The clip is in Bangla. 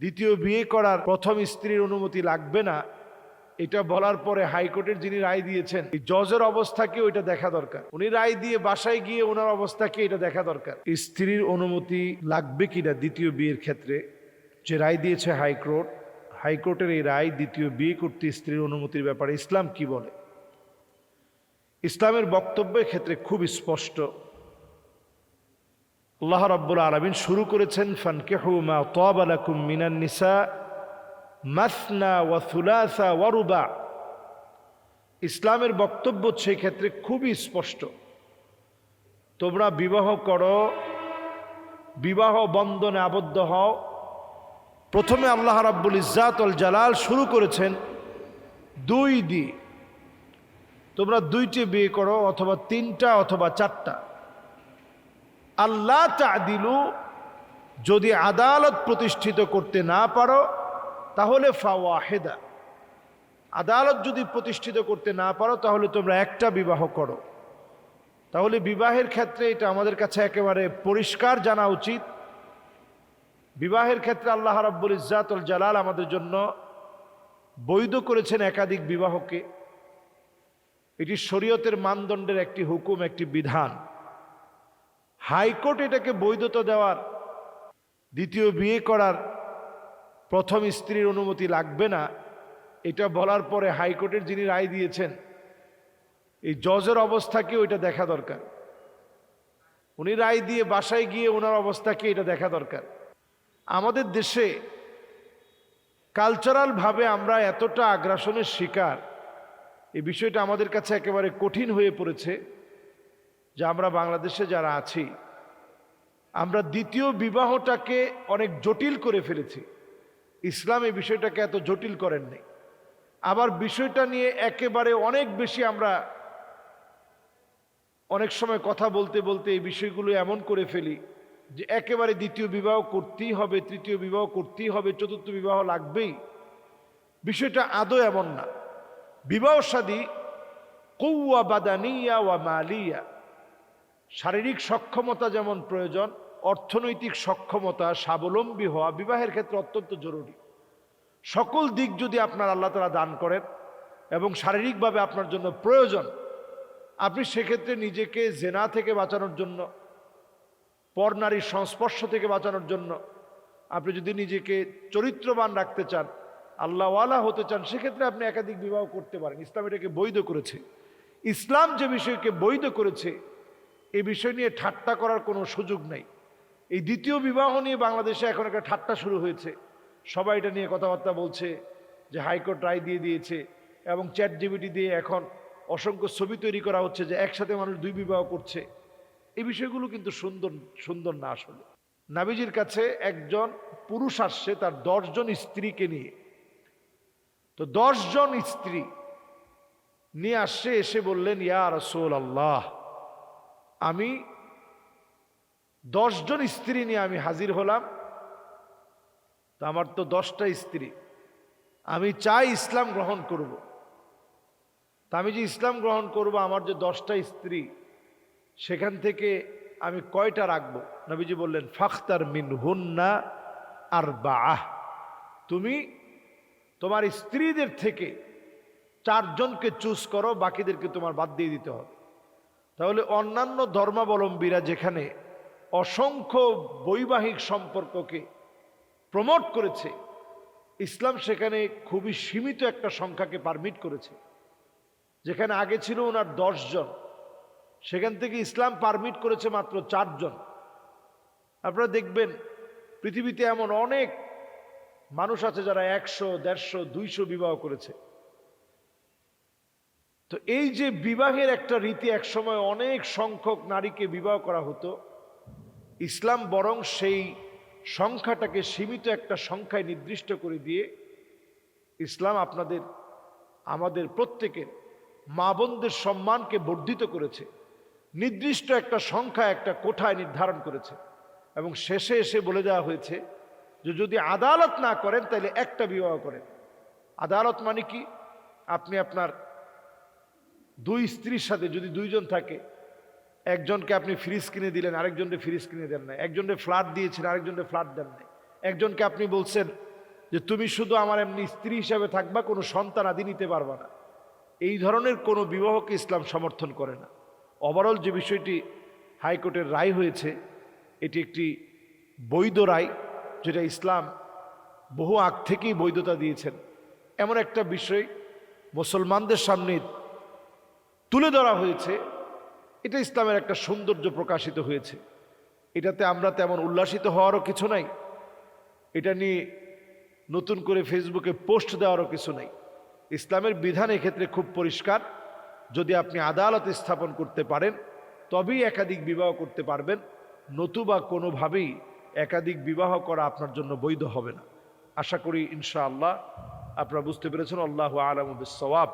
দ্বিতীয় বিয়ে করার প্রথম স্ত্রীর অনুমতি লাগবে না। এটা বলার পরে হাইকোর্টের যিনি রায় দিয়েছেন, এই জজের অবস্থাকে ওইটা দেখা দরকার? উনি রায় দিয়ে বাসায় গিয়ে ওনার অবস্থাকে এটা দেখা দরকার? স্ত্রীর অনুমতি লাগবে কিনা দ্বিতীয় বিয়ের ক্ষেত্রে? যে রায় দিয়েছে হাইকোর্ট, হাইকোর্টের এই রায় দ্বিতীয় বিয়ে করতে স্ত্রীর অনুমতির ব্যাপারে ইসলাম কি বলে? ইসলামের বক্তব্যের ক্ষেত্রে খুব স্পষ্ট। আল্লাহ রাব্বুল আলমিন শুরু করেছেন, ফানকেহু মা তাবালাকুম মিনান নিসা মাসনা ওয়া থুলাসা ওয়ারুবা ইসলামের বক্তব্য সেই ক্ষেত্রে খুবই স্পষ্ট। তোমরা বিবাহ করো, বিবাহ বন্ধনে আবদ্ধ হও। প্রথমে আল্লাহ রাব্বুল ইজ্জাতুল জালাল শুরু করেছেন দুই দিয়ে। তোমরা দুইটি বিয়ে করো অথবা তিনটা অথবা চারটা। আল্লাহ তাদিলু যদি আদালত প্রতিষ্ঠিত করতে না পারো, তাহলে ফাওয়াহেদা। আদালত যদি প্রতিষ্ঠিত করতে না পারো, তাহলে তোমরা একটা বিবাহ করো। তাহলে বিবাহের ক্ষেত্রে এটা আমাদের কাছে একেবারে পরিষ্কার জানা উচিত। বিবাহের ক্ষেত্রে আল্লাহ রাব্বুল ইজ্জাতুল জালাল আমাদের জন্য বৈধ করেছেন একাধিক বিবাহকে। এটি শরীয়তের মানদণ্ডের একটি হুকুম, একটি বিধান। হাইকোর্ট এটাকে বৈধতা দেওয়ার, দ্বিতীয় বিয়ে করার প্রথম স্ত্রীর অনুমতি লাগবে না, এটা বলার পরে হাইকোর্টের যিনি রায় দিয়েছেন, এই জজের অবস্থাকে ওইটা দেখা দরকার। উনি রায় দিয়ে বাসায় গিয়ে ওনার অবস্থাকে এটা দেখা দরকার। আমাদের দেশে কালচারালভাবে আমরা এতটা আগ্রাসনের শিকার, এই বিষয়টা আমাদের কাছে একেবারে কঠিন হয়ে পড়েছে। যে আমরা বাংলাদেশে যারা আছি, আমরা দ্বিতীয় বিবাহটাকে অনেক জটিল করে ফেলেছি। ইসলাম এই বিষয়টাকে এত জটিল করেননি আবার বিষয়টা নিয়ে একেবারে অনেক বেশি আমরা অনেক সময় কথা বলতে বলতে এই বিষয়গুলো এমন করে ফেলি যে একেবারে দ্বিতীয় বিবাহ করতেই হবে, তৃতীয় বিবাহ করতেই হবে, চতুর্থ বিবাহ লাগবেই। বিষয়টা আদৌ এমন না। বিবাহ সাদী কৌয়া বাদানিয়া ওয়া মালিয়া। শারীরিক সক্ষমতা যেমন প্রয়োজন, অর্থনৈতিক সক্ষমতা স্বাবলম্বী হওয়া বিবাহের ক্ষেত্রে অত্যন্ত জরুরি। সকল দিক যদি আপনার আল্লাহ তালা দান করেন এবং শারীরিকভাবে আপনার জন্য প্রয়োজন, আপনি সেক্ষেত্রে নিজেকে জেনা থেকে বাঁচানোর জন্য পর নারীর সংস্পর্শ থেকে বাঁচানোর জন্য, আপনি যদি নিজেকে চরিত্রবান রাখতে চান, আল্লাহওয়ালা হতে চান, সেক্ষেত্রে আপনি একাধিক বিবাহ করতে পারেন। ইসলাম এটাকে বৈধ করেছে। ইসলাম যে বিষয়কে বৈধ করেছে এই বিষয় নিয়ে ঠাট্টা করার কোনো সুযোগ নেই। এই দ্বিতীয় বিবাহ নিয়ে বাংলাদেশে এখন একটা ঠাট্টা শুরু হয়েছে। সবাই এটা নিয়ে কথাবার্তা বলছে যে হাইকোর্ট রায় দিয়ে দিয়েছে এবং চ্যাট জিবিটি দিয়ে এখন অসংখ্য ছবি তৈরি করা হচ্ছে যে একসাথে মানুষ দুই বিবাহ করছে। এই বিষয়গুলো কিন্তু সুন্দর সুন্দর না আসলে। নাবিজির কাছে একজন পুরুষ আসছে, তার দশজন স্ত্রীকে নিয়ে। তো দশজন স্ত্রী নিয়ে আসছে, এসে বললেন, ইয়া রসোল আল্লাহ আমি দশজন স্ত্রী নিয়ে আমি হাজির হলাম। তো আমার তো দশটা স্ত্রী। আমি চাই ইসলাম গ্রহণ করব। তা আমি যে ইসলাম গ্রহণ করব, আমার যে দশটা স্ত্রী, সেখান থেকে আমি কয়টা রাখব? নবীজি বললেন, ফাখতার মিন হুন্না আর বাহ তুমি তোমার স্ত্রীদের থেকে চারজনকে চুজ করো, বাকিদেরকে তোমার বাদ দিয়ে দিতে হবে। তাহলে অন্যান্য ধর্মাবলম্বীরা যেখানে অসংখ্য বৈবাহিক সম্পর্ককে প্রমোট করেছে, ইসলাম সেখানে খুবই সীমিত একটা সংখ্যাকে পারমিট করেছে। যেখানে আগে ছিল ওনার জন, সেখান থেকে ইসলাম পারমিট করেছে মাত্র চারজন আপনারা দেখবেন, পৃথিবীতে এমন অনেক মানুষ আছে যারা একশো, দেড়শো, দুইশো বিবাহ করেছে। তো এই যে বিবাহের একটা রীতি একসময় অনেক সংখ্যক নারীকে বিবাহ করা হতো, ইসলাম বরং সেই সংখ্যাটাকে সীমিত একটা সংখ্যায় নির্দিষ্ট করে দিয়ে ইসলাম আপনাদের, আমাদের প্রত্যেকের মা বোনদের সম্মানকে বর্ধিত করেছে, নির্দিষ্ট একটা সংখ্যা একটা কোঠায় নির্ধারণ করেছে। এবং শেষে এসে বলে দেওয়া হয়েছে যে যদি আদালত না করেন তাহলে একটা বিবাহ করেন। আদালত মানে কি? আপনি আপনার দুই স্ত্রীর সাথে যদি দুইজন থাকে, একজনকে আপনি ফ্রিজ কিনে দিলেন, আরেকজনকে ফ্রিজ কিনে দেন না একজনকে ফ্ল্যাট দিয়েছেন, আরেকজনকে ফ্ল্যাট দেন নাই। একজনকে আপনি বলছেন যে, তুমি শুধু আমার এমনি স্ত্রী হিসাবে থাকবা, কোনো সন্তান আদি নিতে পারবা না। এই ধরনের কোনো বিবাহকে ইসলাম সমর্থন করে না। ওভারঅল যে বিষয়টি হাইকোর্টের রায় হয়েছে, এটি একটি বৈধ রায়, যেটা ইসলাম বহু আগ থেকেই বৈধতা দিয়েছেন। এমন একটা বিষয় মুসলমানদের সামনে তুলে ধরা হয়েছে, এটা ইসলামের একটা সৌন্দর্য প্রকাশিত হয়েছে। এটাতে আমরা তেমন উল্লাসিত হওয়ারও কিছু নাই। এটা নিয়ে নতুন করে ফেসবুকে পোস্ট দেওয়ারও কিছু নাই। ইসলামের বিধান এক্ষেত্রে খুব পরিষ্কার। যদি আপনি আদালত স্থাপন করতে পারেন, তবেই একাধিক বিবাহ করতে পারবেন। নতুবা কোনোভাবেই একাধিক বিবাহ করা আপনার জন্য বৈধ হবে না। আশা করি ইনশাআল্লাহ আপনারা বুঝতে পেরেছেন, আল্লাহ আলম সওয়াব